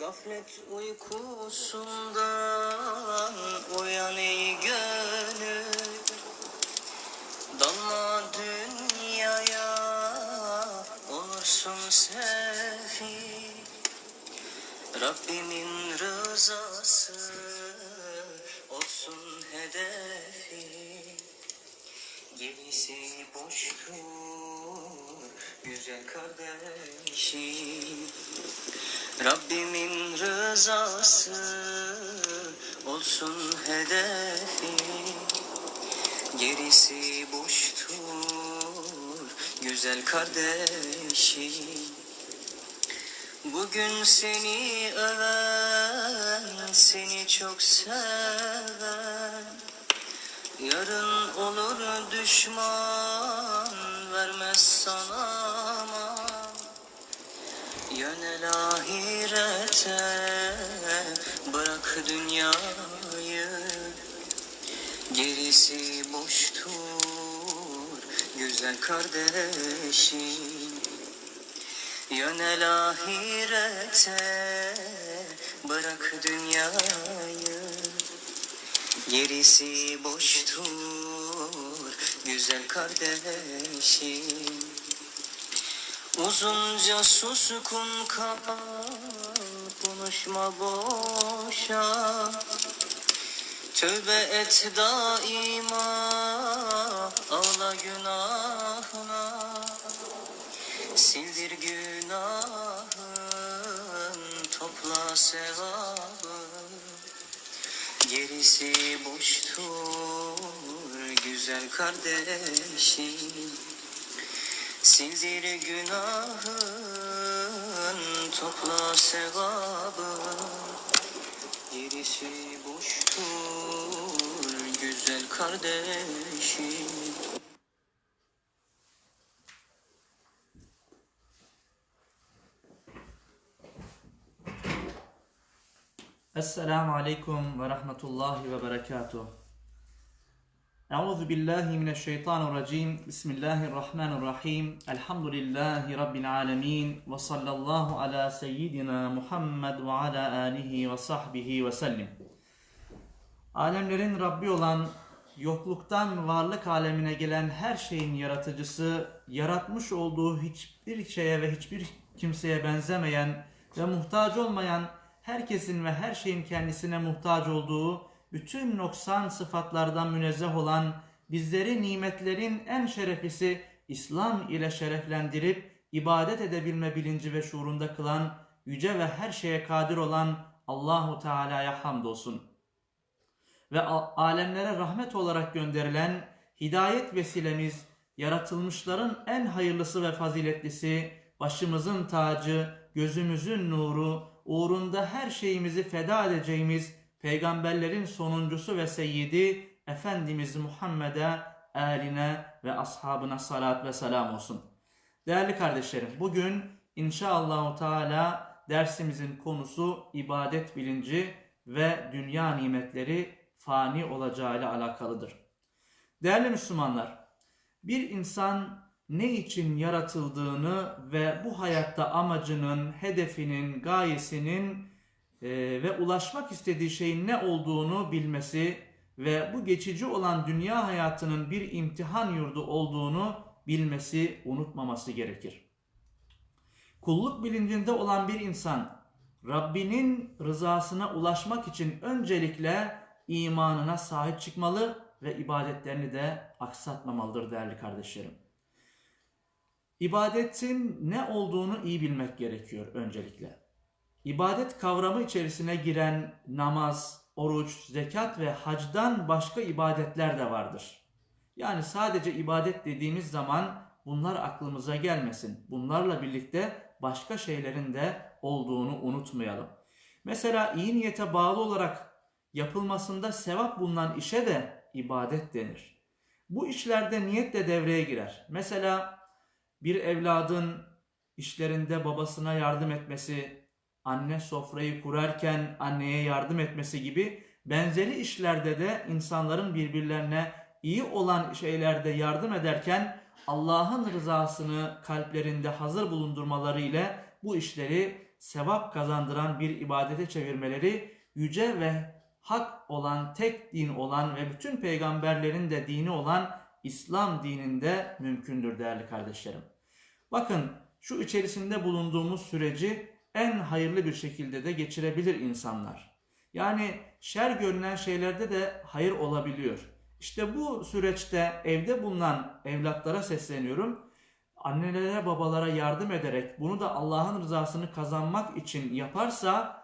Gaflet uykusundan uyan ey gönül. Dalma dünyaya olursun sefil Rabbimin rızası olsun hedefi. Gerisi boştur güzel kardeşim. Rabbimin rızası olsun hedefi Gerisi boştur güzel kardeşim. Bugün seni öven, seni çok seven Yarın olur düşman, sana Yönel ahirete, bırak dünyayı Gerisi boştur, güzel kardeşim. Yönel ahirete Bırak dünyayı Gerisi boştur Güzel kardeşim Uzunca suskun kal Konuşma boşa. Tövbe et daima güzel kardeşim. Sildir günahın, topla sevabı. Gerisi boştur güzel kardeşim. Esselamu Aleyküm ve Rahmetullahi ve Berekatuh. Euzu billahi mineşşeytanirracim. Bismillahirrahmanirrahim. Elhamdülillahi Rabbil alemin. Ve sallallahu ala seyyidina Muhammed ve ala alihi ve sahbihi ve sellim. Alemlerin Rabbi olan, yokluktan varlık alemine gelen her şeyin yaratıcısı, yaratmış olduğu hiçbir şeye ve hiçbir kimseye benzemeyen ve muhtaç olmayan, herkesin ve her şeyin kendisine muhtaç olduğu, bütün noksan sıfatlardan münezzeh olan, bizleri nimetlerin en şereflisi İslam ile şereflendirip, ibadet edebilme bilinci ve şuurunda kılan, yüce ve her şeye kadir olan Allahu Teala'ya hamdolsun. Ve alemlere rahmet olarak gönderilen hidayet vesilemiz, yaratılmışların en hayırlısı ve faziletlisi, başımızın tacı, gözümüzün nuru, uğrunda her şeyimizi feda edeceğimiz peygamberlerin sonuncusu ve seyyidi Efendimiz Muhammed'e, aline ve ashabına salat ve selam olsun. Değerli kardeşlerim, bugün inşallah Teala dersimizin konusu ibadet bilinci ve dünya nimetleri fani olacağıyla alakalıdır. Değerli Müslümanlar, bir insan ne için yaratıldığını ve bu hayatta amacının, hedefinin, gayesinin e, ve ulaşmak istediği şeyin ne olduğunu bilmesi ve bu geçici olan dünya hayatının bir imtihan yurdu olduğunu bilmesi, unutmaması gerekir. Kulluk bilincinde olan bir insan Rabbinin rızasına ulaşmak için öncelikle imanına sahip çıkmalı ve ibadetlerini de aksatmamalıdır değerli kardeşlerim. İbadetin ne olduğunu iyi bilmek gerekiyor öncelikle. İbadet kavramı içerisine giren namaz, oruç, zekat ve hacdan başka ibadetler de vardır. Yani sadece ibadet dediğimiz zaman bunlar aklımıza gelmesin. Bunlarla birlikte başka şeylerin de olduğunu unutmayalım. Mesela iyi niyete bağlı olarak yapılmasında sevap bulunan işe de ibadet denir. Bu işlerde niyet de devreye girer. Mesela bir evladın işlerinde babasına yardım etmesi, anne sofrayı kurarken anneye yardım etmesi gibi benzeri işlerde de insanların birbirlerine iyi olan şeylerde yardım ederken Allah'ın rızasını kalplerinde hazır bulundurmaları ile bu işleri sevap kazandıran bir ibadete çevirmeleri yüce ve hak olan, tek din olan ve bütün peygamberlerin de dini olan İslam dininde mümkündür değerli kardeşlerim. Bakın şu içerisinde bulunduğumuz süreci en hayırlı bir şekilde de geçirebilir insanlar. Yani şer görünen şeylerde de hayır olabiliyor. İşte bu süreçte evde bulunan evlatlara sesleniyorum. Annelere babalara yardım ederek bunu da Allah'ın rızasını kazanmak için yaparsa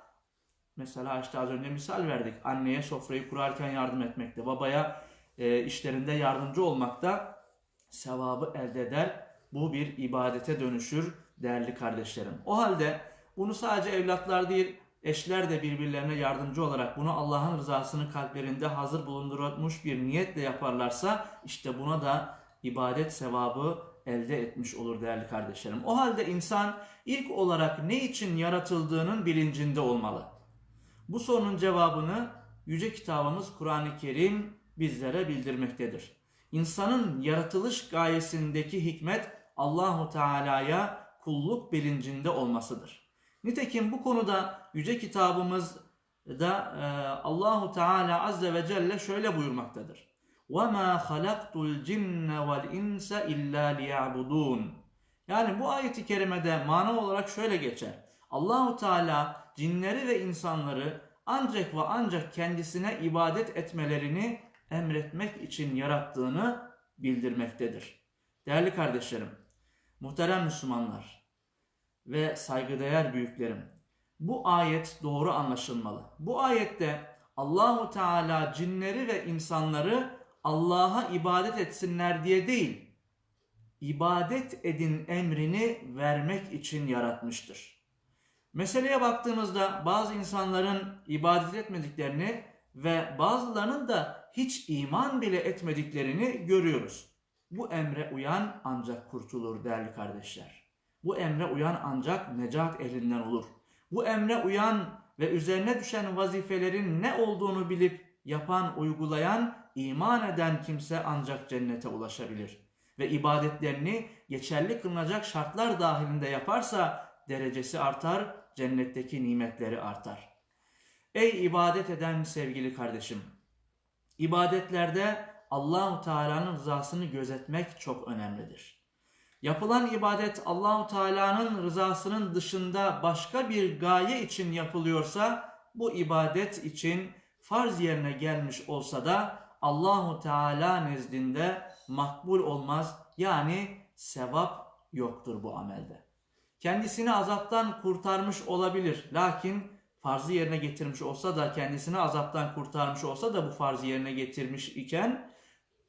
mesela işte az önce misal verdik. Anneye sofrayı kurarken yardım etmekte, babaya e, işlerinde yardımcı olmakta sevabı elde eder. Bu bir ibadete dönüşür değerli kardeşlerim. O halde bunu sadece evlatlar değil eşler de birbirlerine yardımcı olarak bunu Allah'ın rızasını kalplerinde hazır bulundurmuş bir niyetle yaparlarsa işte buna da ibadet sevabı elde etmiş olur değerli kardeşlerim. O halde insan ilk olarak ne için yaratıldığının bilincinde olmalı. Bu sorunun cevabını yüce kitabımız Kur'an-ı Kerim bizlere bildirmektedir. İnsanın yaratılış gayesindeki hikmet Allahu Teala'ya kulluk bilincinde olmasıdır. Nitekim bu konuda yüce kitabımız da e, Allahu Teala azze ve celle şöyle buyurmaktadır. وَمَا خَلَقْتُ الْجِنَّ وَالْاِنْسَ اِلَّا لِيَعْبُدُونَ Yani bu ayeti kerimede mana olarak şöyle geçer. Allahu Teala cinleri ve insanları ancak ve ancak kendisine ibadet etmelerini emretmek için yarattığını bildirmektedir. Değerli kardeşlerim, muhterem Müslümanlar ve saygıdeğer büyüklerim, bu ayet doğru anlaşılmalı. Bu ayette Allahu Teala cinleri ve insanları Allah'a ibadet etsinler diye değil, ibadet edin emrini vermek için yaratmıştır. Meseleye baktığımızda bazı insanların ibadet etmediklerini ve bazılarının da hiç iman bile etmediklerini görüyoruz. Bu emre uyan ancak kurtulur değerli kardeşler. Bu emre uyan ancak necat elinden olur. Bu emre uyan ve üzerine düşen vazifelerin ne olduğunu bilip yapan, uygulayan, iman eden kimse ancak cennete ulaşabilir. Ve ibadetlerini geçerli kılınacak şartlar dahilinde yaparsa derecesi artar, cennetteki nimetleri artar. Ey ibadet eden sevgili kardeşim! İbadetlerde Allahu Teala'nın rızasını gözetmek çok önemlidir. Yapılan ibadet Allahu Teala'nın rızasının dışında başka bir gaye için yapılıyorsa bu ibadet için farz yerine gelmiş olsa da Allahu Teala nezdinde makbul olmaz. Yani sevap yoktur bu amelde. Kendisini azaptan kurtarmış olabilir. Lakin farzı yerine getirmiş olsa da kendisini azaptan kurtarmış olsa da bu farzı yerine getirmiş iken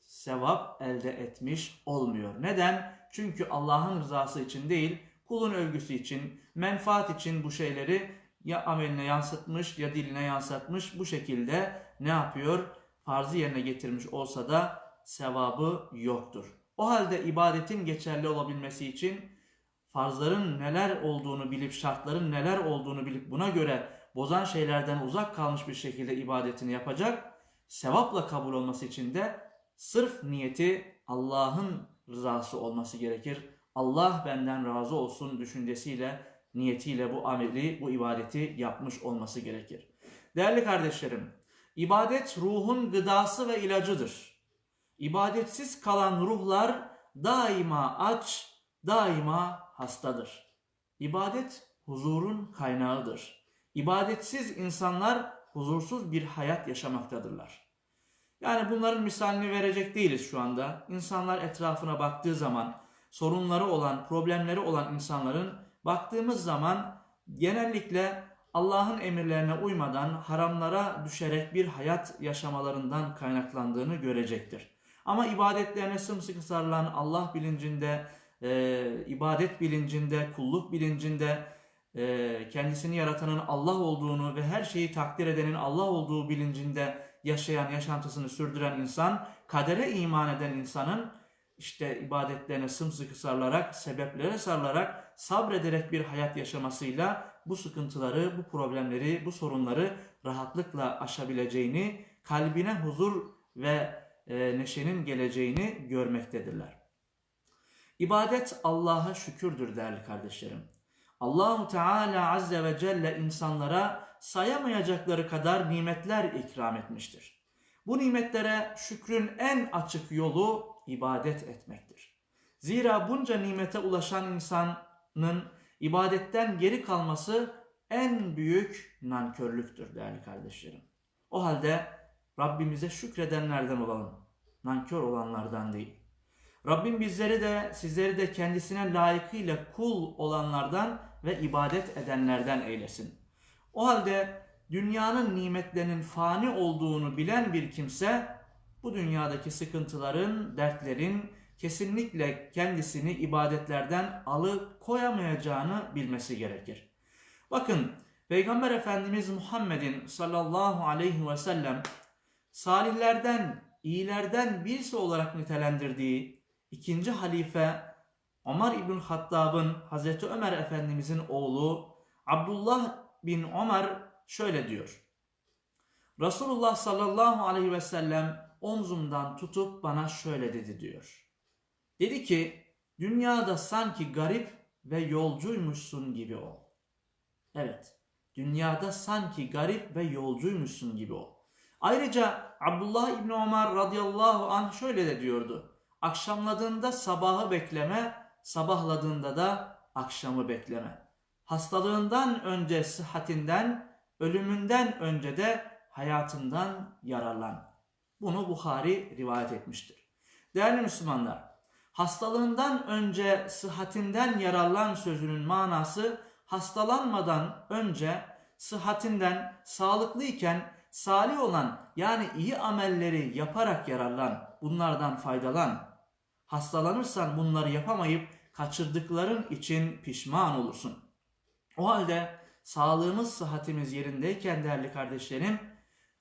sevap elde etmiş olmuyor. Neden? Çünkü Allah'ın rızası için değil, kulun övgüsü için, menfaat için bu şeyleri ya ameline yansıtmış ya diline yansıtmış bu şekilde ne yapıyor? Farzı yerine getirmiş olsa da sevabı yoktur. O halde ibadetin geçerli olabilmesi için farzların neler olduğunu bilip şartların neler olduğunu bilip buna göre bozan şeylerden uzak kalmış bir şekilde ibadetini yapacak. Sevapla kabul olması için de sırf niyeti Allah'ın rızası olması gerekir. Allah benden razı olsun düşüncesiyle, niyetiyle bu ameli, bu ibadeti yapmış olması gerekir. Değerli kardeşlerim, ibadet ruhun gıdası ve ilacıdır. İbadetsiz kalan ruhlar daima aç, daima hastadır. İbadet huzurun kaynağıdır. İbadetsiz insanlar huzursuz bir hayat yaşamaktadırlar. Yani bunların misalini verecek değiliz şu anda. İnsanlar etrafına baktığı zaman sorunları olan, problemleri olan insanların baktığımız zaman genellikle Allah'ın emirlerine uymadan haramlara düşerek bir hayat yaşamalarından kaynaklandığını görecektir. Ama ibadetlerine sımsıkı sarılan Allah bilincinde, e, ibadet bilincinde, kulluk bilincinde, e, kendisini yaratanın Allah olduğunu ve her şeyi takdir edenin Allah olduğu bilincinde yaşayan, yaşantısını sürdüren insan, kadere iman eden insanın işte ibadetlerine sımsıkı sarılarak, sebeplere sarılarak, sabrederek bir hayat yaşamasıyla bu sıkıntıları, bu problemleri, bu sorunları rahatlıkla aşabileceğini, kalbine huzur ve e, neşenin geleceğini görmektedirler. İbadet Allah'a şükürdür değerli kardeşlerim. Allahu Teala azze ve celle insanlara sayamayacakları kadar nimetler ikram etmiştir. Bu nimetlere şükrün en açık yolu ibadet etmektir. Zira bunca nimete ulaşan insanın ibadetten geri kalması en büyük nankörlüktür değerli kardeşlerim. O halde Rabbimize şükredenlerden olalım. Nankör olanlardan değil. Rabbim bizleri de sizleri de kendisine layıkıyla kul olanlardan ve ibadet edenlerden eylesin. O halde dünyanın nimetlerinin fani olduğunu bilen bir kimse bu dünyadaki sıkıntıların, dertlerin kesinlikle kendisini ibadetlerden alıkoyamayacağını bilmesi gerekir. Bakın Peygamber Efendimiz Muhammed'in sallallahu aleyhi ve sellem salihlerden, iyilerden birisi olarak nitelendirdiği ikinci halife Ömer İbn Hattab'ın Hazreti Ömer Efendimizin oğlu Abdullah bin Ömer şöyle diyor. Resulullah sallallahu aleyhi ve sellem omzumdan tutup bana şöyle dedi diyor. Dedi ki dünyada sanki garip ve yolcuymuşsun gibi ol. Evet dünyada sanki garip ve yolcuymuşsun gibi ol. Ayrıca Abdullah İbni Ömer radıyallahu anh şöyle de diyordu. Akşamladığında sabahı bekleme, sabahladığında da akşamı bekleme. Hastalığından önce sıhhatinden, ölümünden önce de hayatından yararlan. Bunu Bukhari rivayet etmiştir. Değerli Müslümanlar, hastalığından önce sıhhatinden yararlan sözünün manası hastalanmadan önce sıhhatinden sağlıklıyken salih olan yani iyi amelleri yaparak yararlan, bunlardan faydalan. Hastalanırsan bunları yapamayıp kaçırdıkların için pişman olursun. O halde sağlığımız, sıhhatimiz yerindeyken değerli kardeşlerim,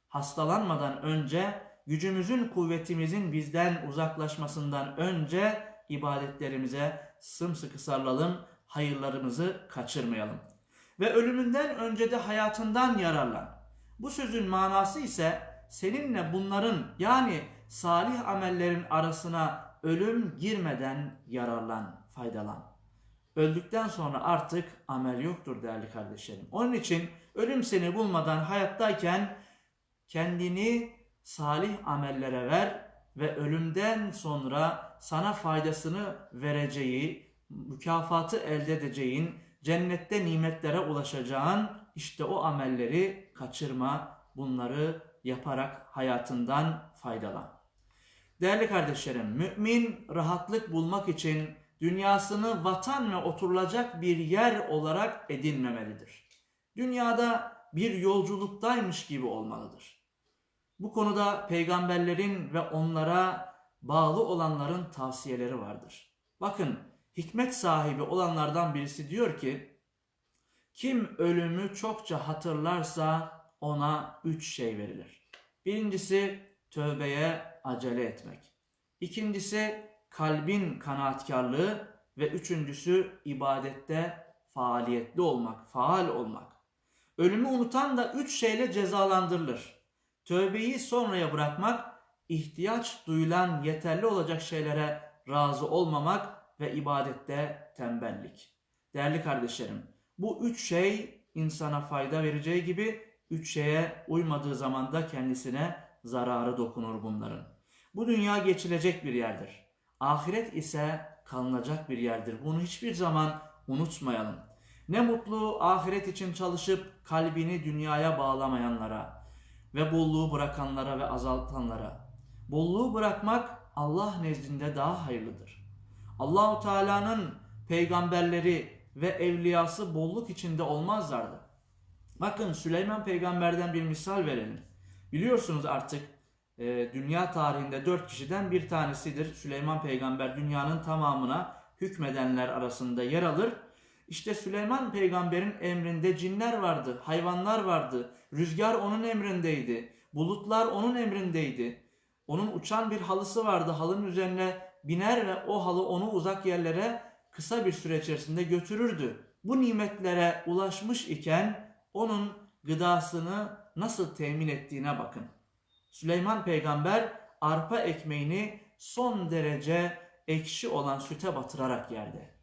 hastalanmadan önce gücümüzün, kuvvetimizin bizden uzaklaşmasından önce ibadetlerimize sımsıkı sarılalım, hayırlarımızı kaçırmayalım. Ve ölümünden önce de hayatından yararlan. Bu sözün manası ise seninle bunların yani salih amellerin arasına ölüm girmeden yararlan, faydalan. Öldükten sonra artık amel yoktur değerli kardeşlerim. Onun için ölüm seni bulmadan hayattayken kendini salih amellere ver ve ölümden sonra sana faydasını vereceği, mükafatı elde edeceğin, cennette nimetlere ulaşacağın işte o amelleri kaçırma, bunları yaparak hayatından faydalan. Değerli kardeşlerim, mümin rahatlık bulmak için dünyasını vatan ve oturulacak bir yer olarak edinmemelidir. Dünyada bir yolculuktaymış gibi olmalıdır. Bu konuda peygamberlerin ve onlara bağlı olanların tavsiyeleri vardır. Bakın hikmet sahibi olanlardan birisi diyor ki, kim ölümü çokça hatırlarsa ona üç şey verilir. Birincisi tövbeye acele etmek. İkincisi kalbin kanaatkarlığı ve üçüncüsü ibadette faaliyetli olmak, faal olmak. Ölümü unutan da üç şeyle cezalandırılır. Tövbeyi sonraya bırakmak, ihtiyaç duyulan yeterli olacak şeylere razı olmamak ve ibadette tembellik. Değerli kardeşlerim, bu üç şey insana fayda vereceği gibi üç şeye uymadığı zaman da kendisine zararı dokunur bunların. Bu dünya geçilecek bir yerdir. Ahiret ise kalınacak bir yerdir. Bunu hiçbir zaman unutmayalım. Ne mutlu ahiret için çalışıp kalbini dünyaya bağlamayanlara ve bolluğu bırakanlara ve azaltanlara. Bolluğu bırakmak Allah nezdinde daha hayırlıdır. Allahu Teala'nın peygamberleri ve evliyası bolluk içinde olmazlardı. Bakın Süleyman peygamberden bir misal verelim. Biliyorsunuz artık e, dünya tarihinde dört kişiden bir tanesidir. Süleyman peygamber dünyanın tamamına hükmedenler arasında yer alır. İşte Süleyman peygamberin emrinde cinler vardı, hayvanlar vardı, rüzgar onun emrindeydi, bulutlar onun emrindeydi. Onun uçan bir halısı vardı, halının üzerine biner ve o halı onu uzak yerlere kısa bir süre içerisinde götürürdü. Bu nimetlere ulaşmış iken onun gıdasını nasıl temin ettiğine bakın. Süleyman peygamber arpa ekmeğini son derece ekşi olan süte batırarak yerdi.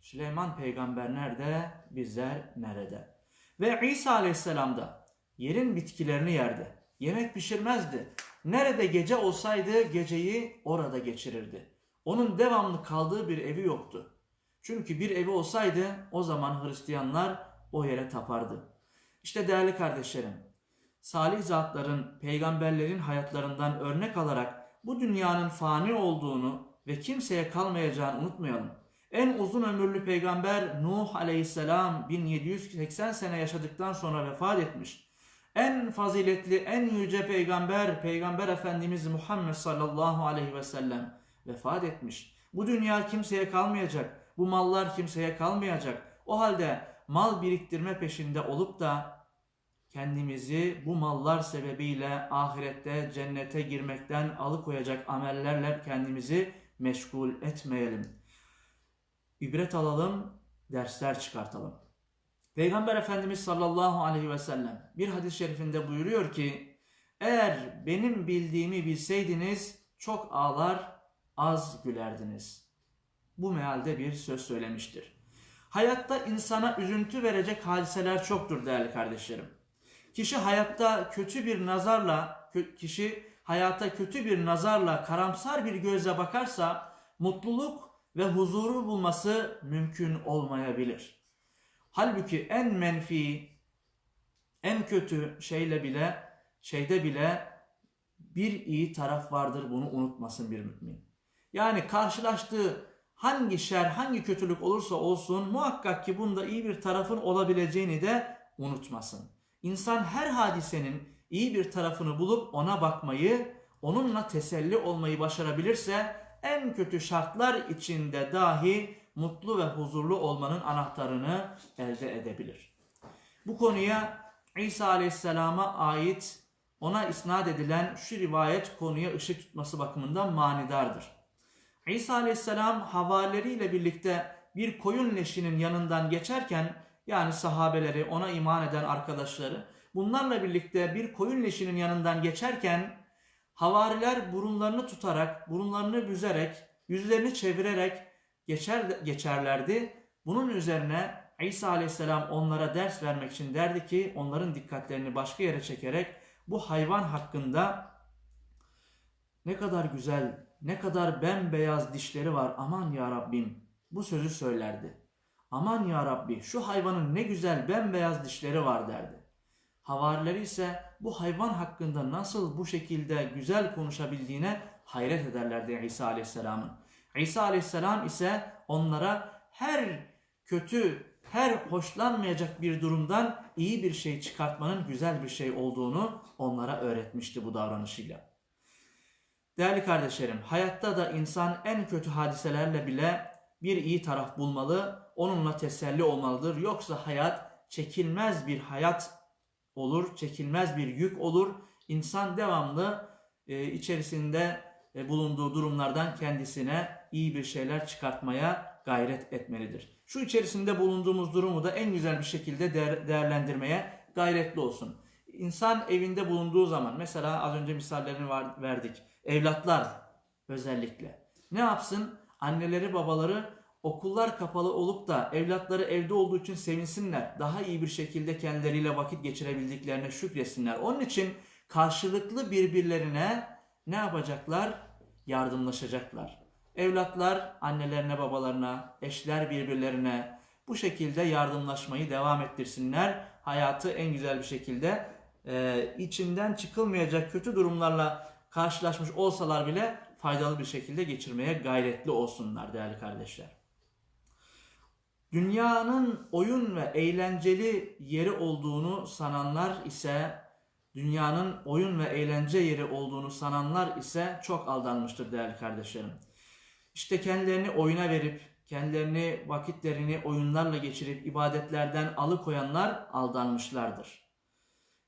Süleyman peygamber nerede? Bizler nerede? Ve İsa aleyhisselam da yerin bitkilerini yerdi. Yemek pişirmezdi. Nerede gece olsaydı geceyi orada geçirirdi. Onun devamlı kaldığı bir evi yoktu. Çünkü bir evi olsaydı o zaman Hristiyanlar o yere tapardı. İşte değerli kardeşlerim, salih zatların, peygamberlerin hayatlarından örnek alarak bu dünyanın fani olduğunu ve kimseye kalmayacağını unutmayalım. En uzun ömürlü peygamber Nuh aleyhisselam 1780 sene yaşadıktan sonra vefat etmiş. En faziletli, en yüce peygamber, peygamber efendimiz Muhammed sallallahu aleyhi ve sellem vefat etmiş. Bu dünya kimseye kalmayacak. Bu mallar kimseye kalmayacak. O halde mal biriktirme peşinde olup da kendimizi bu mallar sebebiyle ahirette cennete girmekten alıkoyacak amellerle kendimizi meşgul etmeyelim. İbret alalım, dersler çıkartalım. Peygamber Efendimiz sallallahu aleyhi ve sellem bir hadis-i şerifinde buyuruyor ki eğer benim bildiğimi bilseydiniz çok ağlar az gülerdiniz. Bu mealde bir söz söylemiştir. Hayatta insana üzüntü verecek hadiseler çoktur değerli kardeşlerim. Kişi hayatta kötü bir nazarla, kişi hayata kötü bir nazarla, karamsar bir gözle bakarsa mutluluk ve huzuru bulması mümkün olmayabilir. Halbuki en menfi, en kötü şeyle bile, şeyde bile bir iyi taraf vardır bunu unutmasın bir mümin. Yani karşılaştığı hangi şer, hangi kötülük olursa olsun muhakkak ki bunda iyi bir tarafın olabileceğini de unutmasın. İnsan her hadisenin iyi bir tarafını bulup ona bakmayı, onunla teselli olmayı başarabilirse en kötü şartlar içinde dahi mutlu ve huzurlu olmanın anahtarını elde edebilir. Bu konuya İsa Aleyhisselam'a ait ona isnat edilen şu rivayet konuya ışık tutması bakımından manidardır. İsa Aleyhisselam havalileriyle birlikte bir koyun leşinin yanından geçerken yani sahabeleri ona iman eden arkadaşları bunlarla birlikte bir koyun leşinin yanından geçerken havariler burunlarını tutarak, burunlarını büzerek, yüzlerini çevirerek geçer, geçerlerdi. Bunun üzerine İsa Aleyhisselam onlara ders vermek için derdi ki onların dikkatlerini başka yere çekerek bu hayvan hakkında ne kadar güzel, ne kadar bembeyaz dişleri var aman ya Rabbim bu sözü söylerdi. Aman ya Rabbi şu hayvanın ne güzel bembeyaz dişleri var derdi. Havarileri ise bu hayvan hakkında nasıl bu şekilde güzel konuşabildiğine hayret ederlerdi İsa Aleyhisselam'ın. İsa Aleyhisselam ise onlara her kötü, her hoşlanmayacak bir durumdan iyi bir şey çıkartmanın güzel bir şey olduğunu onlara öğretmişti bu davranışıyla. Değerli kardeşlerim, hayatta da insan en kötü hadiselerle bile bir iyi taraf bulmalı, onunla teselli olmalıdır. Yoksa hayat çekilmez bir hayat olur, çekilmez bir yük olur. İnsan devamlı e, içerisinde e, bulunduğu durumlardan kendisine iyi bir şeyler çıkartmaya gayret etmelidir. Şu içerisinde bulunduğumuz durumu da en güzel bir şekilde değer- değerlendirmeye gayretli olsun. İnsan evinde bulunduğu zaman mesela az önce misallerini verdik. Evlatlar özellikle. Ne yapsın? Anneleri babaları okullar kapalı olup da evlatları evde olduğu için sevinsinler. Daha iyi bir şekilde kendileriyle vakit geçirebildiklerine şükretsinler. Onun için karşılıklı birbirlerine ne yapacaklar? Yardımlaşacaklar. Evlatlar annelerine babalarına, eşler birbirlerine bu şekilde yardımlaşmayı devam ettirsinler. Hayatı en güzel bir şekilde e, içinden çıkılmayacak kötü durumlarla karşılaşmış olsalar bile faydalı bir şekilde geçirmeye gayretli olsunlar değerli kardeşler. Dünyanın oyun ve eğlenceli yeri olduğunu sananlar ise dünyanın oyun ve eğlence yeri olduğunu sananlar ise çok aldanmıştır değerli kardeşlerim. İşte kendilerini oyuna verip, kendilerini vakitlerini oyunlarla geçirip ibadetlerden alıkoyanlar aldanmışlardır.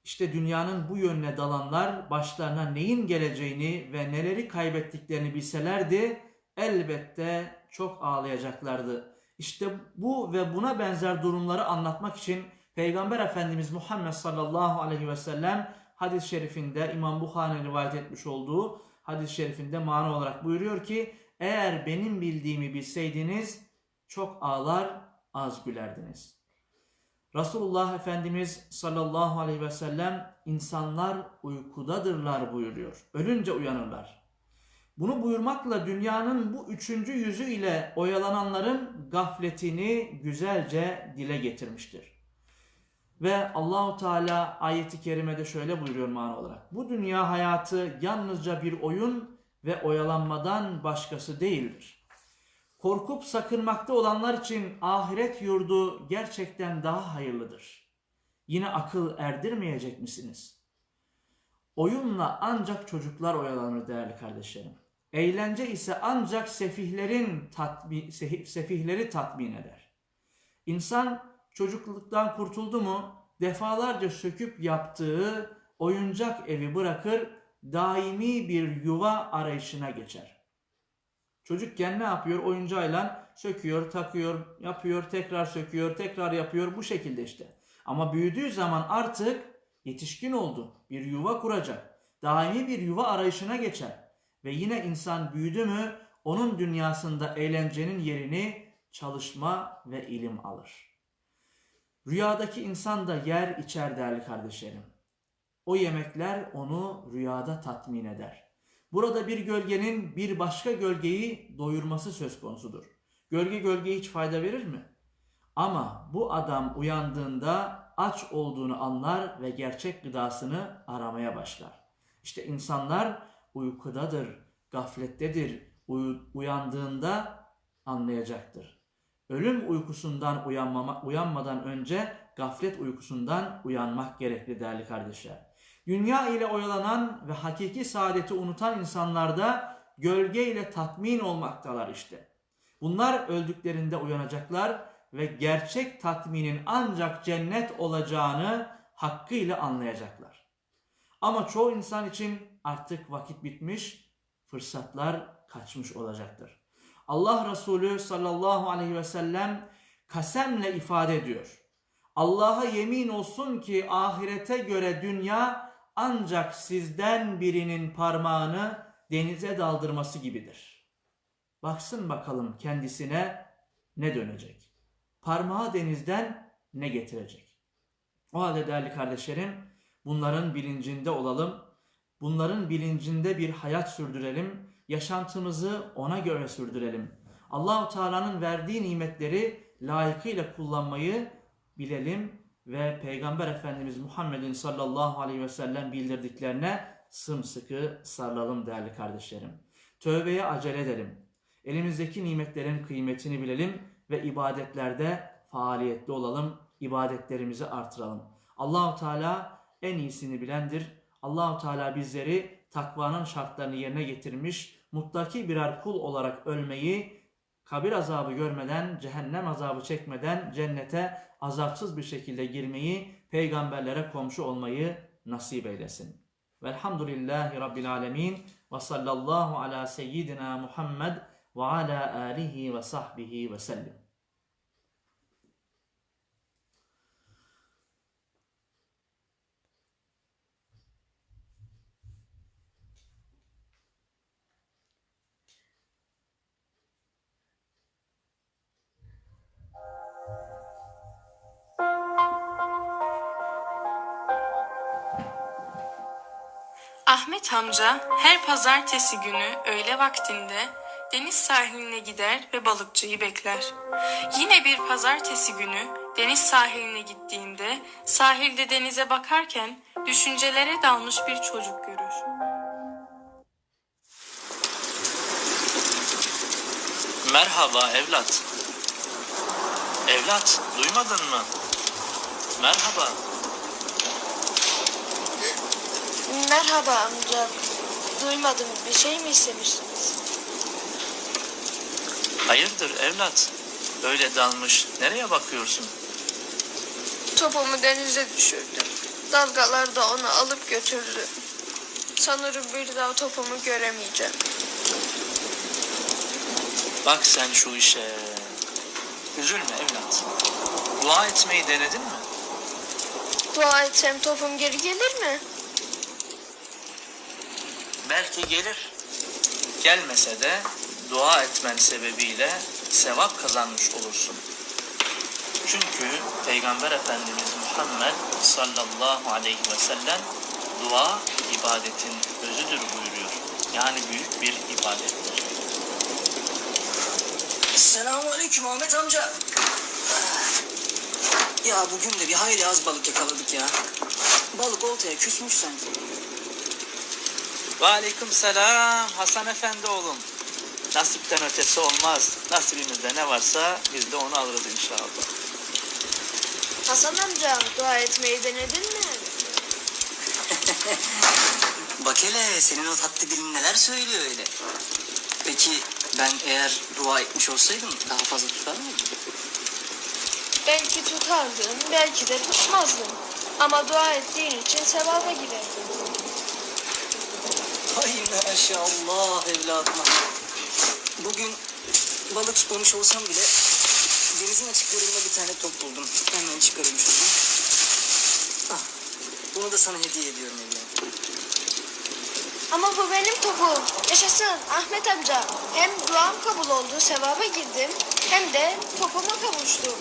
İşte dünyanın bu yönüne dalanlar başlarına neyin geleceğini ve neleri kaybettiklerini bilselerdi elbette çok ağlayacaklardı. İşte bu ve buna benzer durumları anlatmak için Peygamber Efendimiz Muhammed sallallahu aleyhi ve sellem hadis-i şerifinde İmam Bukhari'nin rivayet etmiş olduğu hadis-i şerifinde mana olarak buyuruyor ki eğer benim bildiğimi bilseydiniz çok ağlar, az gülerdiniz. Resulullah Efendimiz sallallahu aleyhi ve sellem insanlar uykudadırlar buyuruyor. Ölünce uyanırlar. Bunu buyurmakla dünyanın bu üçüncü yüzü ile oyalananların gafletini güzelce dile getirmiştir. Ve Allahu Teala ayeti kerimede şöyle buyuruyor mana olarak. Bu dünya hayatı yalnızca bir oyun ve oyalanmadan başkası değildir. Korkup sakınmakta olanlar için ahiret yurdu gerçekten daha hayırlıdır. Yine akıl erdirmeyecek misiniz? Oyunla ancak çocuklar oyalanır değerli kardeşlerim. Eğlence ise ancak sefihlerin tatmi, sefihleri tatmin eder. İnsan çocukluktan kurtuldu mu defalarca söküp yaptığı oyuncak evi bırakır daimi bir yuva arayışına geçer. Çocukken ne yapıyor? Oyuncağıyla söküyor, takıyor, yapıyor, tekrar söküyor, tekrar yapıyor bu şekilde işte. Ama büyüdüğü zaman artık yetişkin oldu. Bir yuva kuracak. Daimi bir yuva arayışına geçer. Ve yine insan büyüdü mü onun dünyasında eğlencenin yerini çalışma ve ilim alır. Rüyadaki insan da yer içer değerli kardeşlerim. O yemekler onu rüyada tatmin eder. Burada bir gölgenin bir başka gölgeyi doyurması söz konusudur. Gölge gölgeye hiç fayda verir mi? Ama bu adam uyandığında aç olduğunu anlar ve gerçek gıdasını aramaya başlar. İşte insanlar uykudadır, gaflettedir. Uyu- uyandığında anlayacaktır. Ölüm uykusundan uyanmama, uyanmadan önce gaflet uykusundan uyanmak gerekli değerli kardeşler. Dünya ile oyalanan ve hakiki saadeti unutan insanlarda gölge ile tatmin olmaktalar işte. Bunlar öldüklerinde uyanacaklar ve gerçek tatminin ancak cennet olacağını hakkıyla anlayacaklar. Ama çoğu insan için artık vakit bitmiş, fırsatlar kaçmış olacaktır. Allah Resulü sallallahu aleyhi ve sellem kasemle ifade ediyor. Allah'a yemin olsun ki ahirete göre dünya ancak sizden birinin parmağını denize daldırması gibidir. Baksın bakalım kendisine ne dönecek? Parmağı denizden ne getirecek? O halde değerli kardeşlerim bunların bilincinde olalım. Bunların bilincinde bir hayat sürdürelim. Yaşantımızı ona göre sürdürelim. Allahu Teala'nın verdiği nimetleri layıkıyla kullanmayı bilelim ve Peygamber Efendimiz Muhammed'in sallallahu aleyhi ve sellem bildirdiklerine sımsıkı sarılalım değerli kardeşlerim. Tövbeye acele edelim. Elimizdeki nimetlerin kıymetini bilelim ve ibadetlerde faaliyetli olalım. ibadetlerimizi artıralım. Allahu Teala en iyisini bilendir. Allahu Teala bizleri takvanın şartlarını yerine getirmiş, muttaki birer kul olarak ölmeyi, kabir azabı görmeden, cehennem azabı çekmeden cennete azapsız bir şekilde girmeyi, peygamberlere komşu olmayı nasip eylesin. Velhamdülillahi Rabbil alemin ve sallallahu ala seyyidina Muhammed ve ala alihi ve sahbihi ve sellem. Ahmet amca her pazartesi günü öğle vaktinde deniz sahiline gider ve balıkçıyı bekler. Yine bir pazartesi günü deniz sahiline gittiğinde sahilde denize bakarken düşüncelere dalmış bir çocuk görür. Merhaba evlat. Evlat, duymadın mı? Merhaba. Merhaba amca. Duymadım. Bir şey mi istemiştiniz? Hayırdır evlat? Öyle dalmış. Nereye bakıyorsun? Topumu denize düşürdüm. Dalgalar da onu alıp götürdü. Sanırım bir daha topumu göremeyeceğim. Bak sen şu işe. Üzülme evlat. Dua etmeyi denedin mi? Dua etsem topum geri gelir mi? Belki gelir. Gelmese de dua etmen sebebiyle sevap kazanmış olursun. Çünkü Peygamber Efendimiz Muhammed sallallahu aleyhi ve sellem dua ibadetin özüdür buyuruyor. Yani büyük bir ibadettir. Selamun aleyküm Ahmet amca. Ya bugün de bir hayli az balık yakaladık ya. Balık oltaya küsmüş sanki. Ve aleyküm selam Hasan Efendi oğlum. Nasipten ötesi olmaz. Nasibimizde ne varsa biz de onu alırız inşallah. Hasan amca dua etmeyi denedin mi? Bak hele senin o tatlı dilin neler söylüyor öyle. Peki ben eğer dua etmiş olsaydım daha fazla tutar mıydım? Belki tutardın, belki de tutmazdın. Ama dua ettiğin için sevaba girerdin. Ay maşallah evladıma. Bugün balık tutmamış olsam bile denizin açıklarında bir tane top buldum. Hemen çıkarayım şuradan. Ah, bunu da sana hediye ediyorum evladım. Ama bu benim topum. Yaşasın Ahmet amca. Hem duam kabul oldu, sevaba girdim. Hem de topuma kavuştum.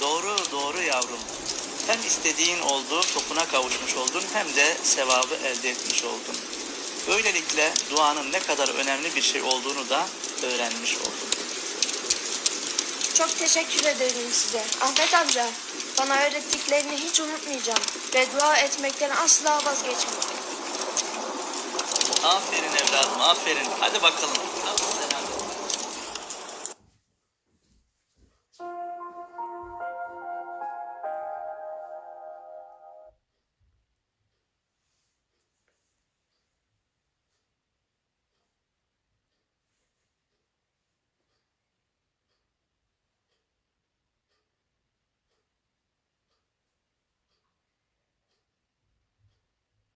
Doğru doğru yavrum. Hem istediğin oldu, topuna kavuşmuş oldun hem de sevabı elde etmiş oldun. Böylelikle duanın ne kadar önemli bir şey olduğunu da öğrenmiş oldun. Çok teşekkür ederim size. Ahmet amca, bana öğrettiklerini hiç unutmayacağım. Ve dua etmekten asla vazgeçmeyeceğim. Aferin evladım aferin. Hadi bakalım